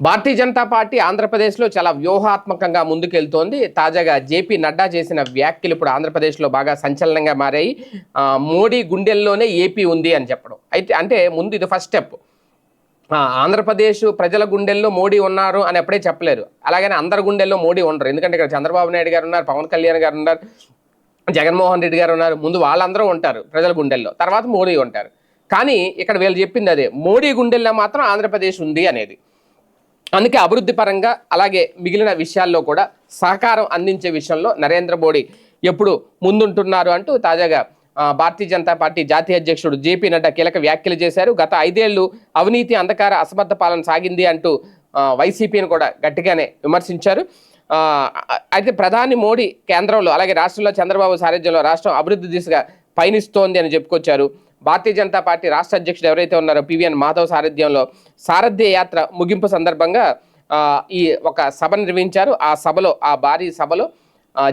Bharatiya Janata party ఆంధ్రప్రదేశ్లో చాలా వ్యూహాత్మకంగా ముందుకెళ్తోంది. తాజాగా జేపీ నడ్డా చేసిన వ్యాఖ్యలు ఇప్పుడు ఆంధ్రప్రదేశ్లో బాగా సంచలనంగా మారాయి. మోడీ గుండెల్లోనే ఏపీ ఉంది అని చెప్పడం. అయితే అంటే ముందు ఇది ఫస్ట్ స్టెప్. ఆంధ్రప్రదేశ్ ప్రజల గుండెల్లో మోడీ ఉన్నారు అని ఎప్పుడే చెప్పలేరు అలాగనే అందరి గుండెల్లో మోడీ ఉండరు. ఎందుకంటే ఇక్కడ చంద్రబాబు నాయుడు గారు ఉన్నారు పవన్ కళ్యాణ్ గారు ఉన్నారు జగన్మోహన్ రెడ్డి గారు ఉన్నారు. ముందు వాళ్ళందరూ ఉంటారు ప్రజల గుండెల్లో. తర్వాత మోడీ ఉంటారు. కానీ ఇక్కడ వీళ్ళు చెప్పింది అదే. మోడీ గుండెల్లో మాత్రం ఆంధ్రప్రదేశ్ ఉంది అనేది. అందుకే అభివృద్ధి పరంగా అలాగే మిగిలిన విషయాల్లో కూడా సహకారం అందించే విషయంలో నరేంద్ర మోడీ ఎప్పుడు ముందుంటున్నారు అంటూ తాజాగా భారతీయ జనతా పార్టీ జాతీయ అధ్యక్షుడు జేపీ నడ్డా కీలక వ్యాఖ్యలు చేశారు. గత ఐదేళ్ళు అవినీతి అంధకార అసమర్థ పాలన సాగింది అంటూ వైసీపీని కూడా గట్టిగానే విమర్శించారు. అయితే ప్రధాని మోడీ కేంద్రంలో అలాగే రాష్ట్రంలో చంద్రబాబు సారథ్యంలో రాష్ట్రం అభివృద్ధి దిశగా పయనిస్తోంది అని చెప్పుకొచ్చారు. భారతీయ జనతా పార్టీ రాష్ట్ర అధ్యక్షుడు ఎవరైతే ఉన్నారో పివిఎన్ మాధవ్ సారథ్యంలో సారథ్య యాత్ర ముగింపు సందర్భంగా ఈ ఒక సభ నిర్వహించారు. ఆ సభలో ఆ భారీ సభలో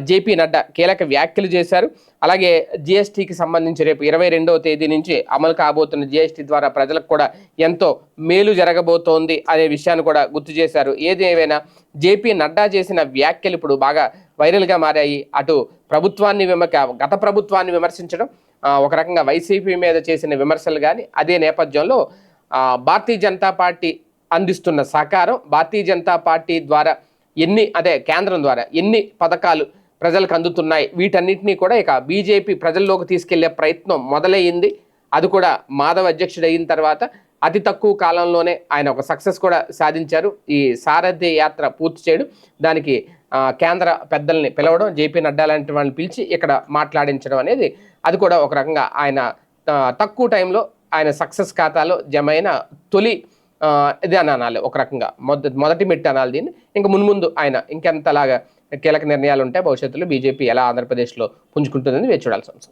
జేపీ నడ్డా కీలక వ్యాఖ్యలు చేశారు. అలాగే జిఎస్టీకి సంబంధించి రేపు ఇరవై రెండవ తేదీ నుంచి అమలు కాబోతున్న జిఎస్టీ ద్వారా ప్రజలకు కూడా ఎంతో మేలు జరగబోతోంది అనే విషయాన్ని కూడా గుర్తు చేశారు. ఏది ఏమైనా జేపీ నడ్డా చేసిన వ్యాఖ్యలు ఇప్పుడు బాగా వైరల్గా మారాయి. అటు ప్రభుత్వాన్ని విమర్శ గత ప్రభుత్వాన్ని విమర్శించడం ఒక రకంగా వైసీపీ మీద చేసిన విమర్శలు కానీ అదే నేపథ్యంలో భారతీయ జనతా పార్టీ అందిస్తున్న సహకారం భారతీయ జనతా పార్టీ ద్వారా ఎన్ని అదే కేంద్రం ద్వారా ఎన్ని పథకాలు ప్రజలకు అందుతున్నాయి వీటన్నిటినీ కూడా ఇక బీజేపీ ప్రజల్లోకి తీసుకెళ్ళే ప్రయత్నం మొదలయ్యింది. అది కూడా మాధవ్ అధ్యక్షుడు అయిన తర్వాత అతి తక్కువ కాలంలోనే ఆయన ఒక సక్సెస్ కూడా సాధించారు. ఈ సారథ్య యాత్ర పూర్తి చేయడం దానికి కేంద్ర పెద్దల్ని పిలవడం జేపీ నడ్డా లాంటి వాళ్ళని పిలిచి ఇక్కడ మాట్లాడించడం అనేది అది కూడా ఒక రకంగా ఆయన తక్కువ టైంలో ఆయన సక్సెస్ ఖాతాలో జమైన తొలి ఇది అని అనాలి ఒక రకంగా మొదటి మొదటి మెట్టు అనాలి దీన్ని. ఇంకా మున్ముందు ఆయన ఇంకెంతలాగా కీలక నిర్ణయాలు ఉంటాయి భవిష్యత్తులో బీజేపీ ఎలా ఆంధ్రప్రదేశ్లో పుంజుకుంటుందని వేచి చూడాల్సి ఉంది